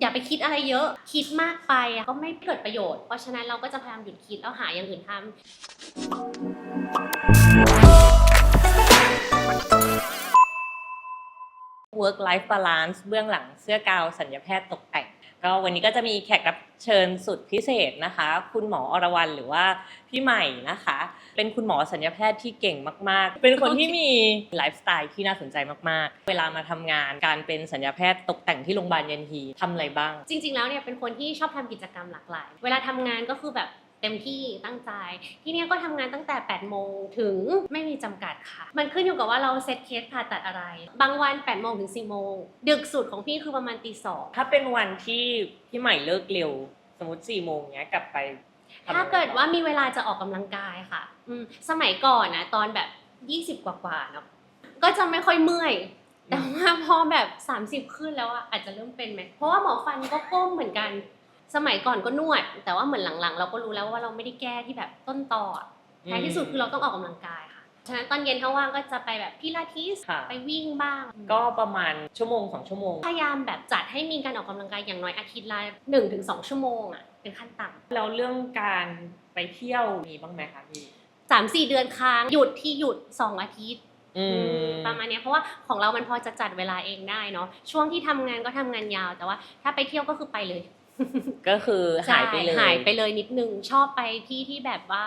อย่าไปคิดอะไรเยอะ คิดมากไปอะก็ไม่เกิดประโยชน์ เพราะฉะนั้นเราก็จะพยายามหยุดคิดแล้วหาอย่างอื่นทำ work life balance เบื้องหลังเสื้อกาวสัญญาแพทย์ตกแต่ง ก็วันนี้ก็จะมีแขกรับเชิญสุดพิเศษนะคะ คุณหมออรวรันหรือว่าพี่ใหม่นะคะ เป็นคุณหมอสัญญาแพทย์ที่เก่งมาก ๆ เป็นคนที่มีไลฟ์สไตล์ที่น่าสนใจมาก ๆ เวลามาทำงานการเป็นสัญญาแพทย์ตกแต่งที่โรงพยาบาลยันทีทำอะไรบ้าง จริง ๆ แล้วเนี่ยเป็นคนที่ชอบทำกิจกรรมหลากหลาย เวลาทำงานก็คือแบบ เต็มที่ตั้งใจ ที่เนี่ยก็ทำงานตั้งแต่ 8 โมงถึงไม่มีจำกัดค่ะ มันขึ้นอยู่กับว่าเราเซตเคสผ่าตัดอะไร บางวัน 8 โมงถึง4โมง ดึกสุดของพี่คือประมาณตีสองถ้าเป็นวันที่พี่ใหม่เลิกเร็ว สมมติ4ี่โมงเนี้ยกลับไปทำอะไรถ้าเกิดว่ามีเวลาจะออกกำลังกายค่ะอืมสมัยก่อนนะตอนแบบ 20 กว่าๆเนาะก็จะไม่ค่อยเมื่อยแต่ว่าพอแบบ 30 ขึ้นแล้วอะอาจจะเริ่มเป็นไหมเพราะว่าหมอฟันก็ก้มเหมือนกัน สมัยก่อนก็นวด แต่ว่าเหมือนหลังๆ เราก็รู้แล้วว่าเราไม่ได้แก้ที่แบบต้นตออะท้ายที่สุดคือเราต้องออกกำลังกายค่ะ ฉะนั้นตอนเย็นถ้าว่างก็จะไปแบบพิลาทิสค่ะไปวิ่งบ้าง ก็ประมาณชั่วโมงสองชั่วโมง พยายามแบบจัดให้มีการออกกำลังกายอย่างน้อยอาทิตย์ละหนึ่งถึงสองชั่วโมงอะเป็นขั้นต่ำแล้วเรื่องการไปเที่ยวมีบ้างไหมคะพี่สามสี่เดือนค้างหยุดที่หยุดสองอาทิตย์อืมประมาณเนี้ยเพราะว่าของเรามันพอจะจัดเวลาเองได้เนาะช่วงที่ทำงานก็ทำงานยาว แต่ว่าถ้าไปเที่ยวก็คือไปเลย ก็คือหายไปเลยใช่หายไปเลยนิดนึงชอบไปที่ที่แบบว่า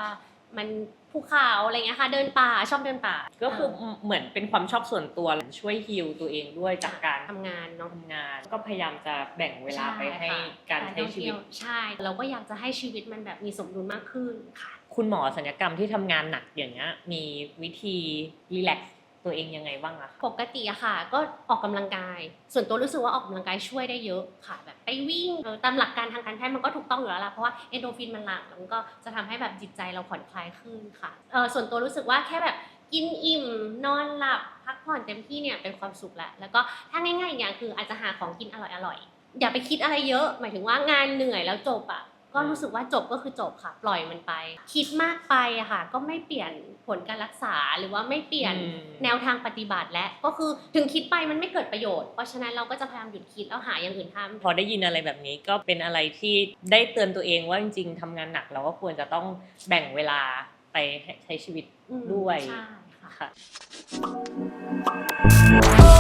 มันภูเขาอะไรเงี้ยค่ะ เดินป่าชอบเดินป่า ก็คือเหมือนเป็นความชอบส่วนตัวช่วยฮิลตัวเองด้วยจากการทำงานเนาะทำงาน ก็พยายามจะแบ่งเวลาไปให้ช่ค่ะการใช้ชีวิตท่องเที่ยใช่เราก็อยากจะให้ชีวิตมันแบบมีสมดุลมากขึ้นค่ะ คุณหมอสัญญกรรมที่ทำงานหนักอย่างเงี้ยมีวิธีรีแลกซ์ตัวเองยังไงบ้างอะคะปกติอะค่ะ ก็ออกกำลังกาย ส่วนตัวรู้สึกว่าออกกำลังกายช่วยได้เยอะค่ะแบบ ไปวิ่งตามหลักการทางการแพทย์มันก็ถูกต้องอยู่แล้วล่ะเพราะว่าเอนโดฟินมันหลั่งมันก็จะทำให้แบบจิตใจเราผ่อนคลายขึ้นค่ะเออส่วนตัวรู้สึกว่าแค่แบบกินอิ่มนอนหลับพักผ่อนเต็มที่เนี่ยเป็นความสุขแหละแล้วก็ถ้าง่ายๆอย่างคืออาจจะหาของกินอร่อยๆอย่าไปคิดอะไรเยอะ หมายถึงว่างานเหนื่อยแล้วจบอะ ก็รู้สึกว่าจบก็คือจบค่ะ ปล่อยมันไป คิดมากไปอะค่ะ ก็ไม่เปลี่ยนผลการรักษาหรือว่าไม่เปลี่ยนอืมแนวทางปฏิบัติและก็คือถึงคิดไปมันไม่เกิดประโยชน์ เพราะฉะนั้นเราก็จะพยายามหยุดคิดแล้วหาอย่างอื่นทำพอได้ยินอะไรแบบนี้ก็เป็นอะไรที่ได้เตือนตัวเองว่าจริง ๆทำงานหนักเราก็ควรจะต้องแบ่งเวลาไปให้ใช้ชีวิตอืมด้วยใช่ค่ะค่ะ